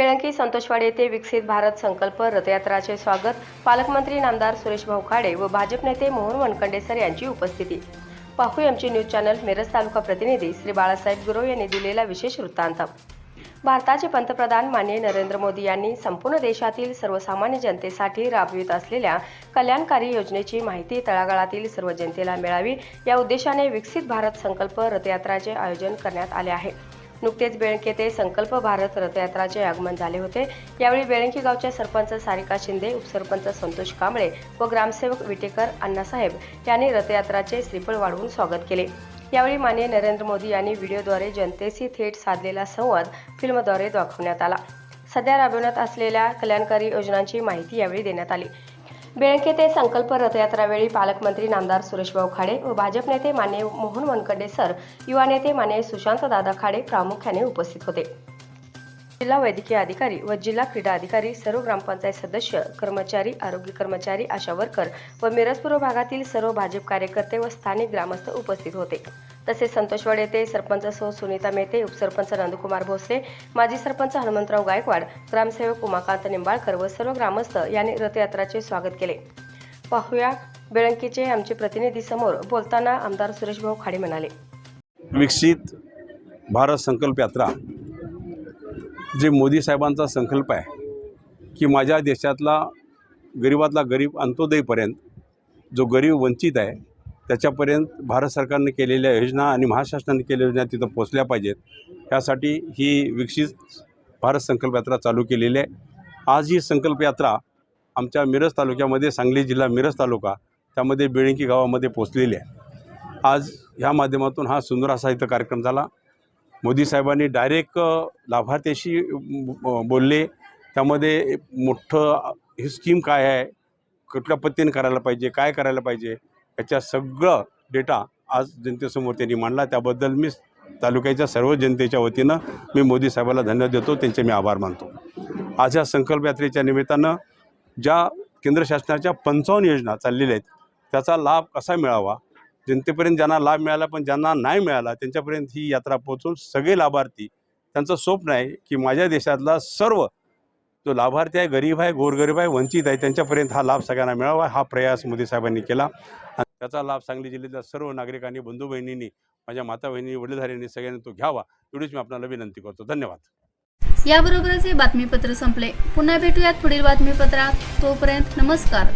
संतोषवाडी येथे विकसित भारत संकल्प रथयात्राचे स्वागत. पालकमंत्री नामदार सुरेश भाऊ खाडे व भाजप नेते मोहन वनखंडेसर यांची उपस्थिती. पाहू आमचे न्यूज चॅनल मिरज तालुका प्रतिनिधी श्री बाळासाहेब गुरव यांनी दिलेला विशेष वृत्तांत. भारताचे पंतप्रधान माननीय नरेंद्र मोदी यांनी संपूर्ण देशातील सर्वसामान्य जनतेसाठी राबवित असलेल्या कल्याणकारी योजनेची माहिती तळागाळातील सर्व जनतेला मिळावी या उद्देशाने विकसित भारत संकल्प रथयात्राचे आयोजन करण्यात आले आहे. नुकतेच बेळंके ते संकल्प भारत रथयात्राचे आगमन झाले होते. यावेळी बेळंकी गावच्या सरपंच सारिका शिंदे उपसरपंच संतोष कांबळे व ग्रामसेवक विटेकर अण्णासाहेब यांनी रथयात्राचे श्रीफळ वाढवून स्वागत केले. यावेळी माननीय नरेंद्र मोदी यांनी व्हिडिओद्वारे जनतेशी थेट साधलेला संवाद फिल्मद्वारे दाखवण्यात आला. सध्या राबवण्यात असलेल्या कल्याणकारी योजनांची माहिती यावेळी देण्यात आली. बेळके ते संकल्प रथयात्रावेळी पालकमंत्री नामदार सुरेशभाऊ खाडे व भाजप नेते मान्य मोहन वनकडे सर युवा नेते मान्य सुशांत दादा खाडे प्रामुख्याने उपस्थित होते. जिल्हा वैद्यकीय अधिकारी व जिल्हा क्रीडा अधिकारी सर्व ग्रामपंचायत सदस्य कर्मचारी आरोग्य कर्मचारी आशा वर्कर व मिरजपूर्व भागातील सर्व भाजप कार्यकर्ते व स्थानिक ग्रामस्थ उपस्थित होते. तसेच संतोषवाड येथे सरपंच सो सुनीता मेहते उपसरपंच नंदकुमार भोसले माजी सरपंच हनुमंतराव गायकवाड ग्रामसेवक उमाकांत निंबाळकर व सर्व ग्रामस्थ यांनी रथयात्राचे स्वागत केले. पाहूया बेळंकीचे आमचे प्रतिनिधी समोर बोलताना आमदार सुरेशभाऊ खाडे म्हणाले. विकसित भारत संकल्प यात्रा जे मोदी साहेबांचा संकल्प आहे की माझ्या देशातला गरीबातला गरीब अंत्योदयपर्यंत जो गरीब वंचित आहे त्याच्यापर्यंत भारत सरकारने केलेल्या योजना आणि महाशासनाने केलेल्या योजना तिथं पोचल्या पाहिजेत. त्यासाठी ही विकसित भारत संकल्प यात्रा चालू केलेली आहे. आज ही संकल्प यात्रा आमच्या मिरज तालुक्यामध्ये सांगली जिल्हा मिरज तालुका त्यामध्ये बेळंकी गावामध्ये पोचलेली आहे. आज ह्या माध्यमातून हा सुंदर असा इथं कार्यक्रम झाला. मोदी साहेबांनी डायरेक्ट लाभार्थ्याशी बोलले. त्यामध्ये मोठं ही स्कीम काय आहे? कुठल्या पद्धतीने करायला पाहिजे? काय करायला पाहिजे? याच्या सगळं डेटा आज जनतेसमोर त्यांनी मांडला. त्याबद्दल मी तालुक्याच्या सर्व जनतेच्या वतीनं मी मोदी साहेबाला धन्यवाद देतो. त्यांचे मी आभार मानतो. आज या संकल्प यात्रेच्या निमित्तानं ज्या केंद्र शासनाच्या पंचावन्न योजना चाललेल्या आहेत त्याचा लाभ कसा मिळावा? जनतेपर्यंत ज्यांना लाभ मिळाला पण ज्यांना नाही मिळाला त्यांच्यापर्यंत ही यात्रा पोहोचून सगळे लाभार्थी त्यांचं स्वप्न आहे की माझ्या देशातला सर्व जो लाभार्थी आहे गरीब आहे गोरगरीब आहे वंचित आहे त्यांच्यापर्यंत हा लाभ सगळ्यांना मिळावा हा प्रयास मोदी साहेबांनी केला. त्याचा लाभ सांगली जिल्ह्यातल्या सर्व नागरिकांनी बंधू बहिणींनी माझ्या माता बहिणी वडीलधाऱ्यांनी सगळ्यांनी तो घ्यावा एवढीच मी आपल्याला विनंती करतो. धन्यवाद. याबरोबरच हे बातमीपत्र संपले. पुन्हा भेटूयात पुढील बातमीपत्रात. तोपर्यंत नमस्कार.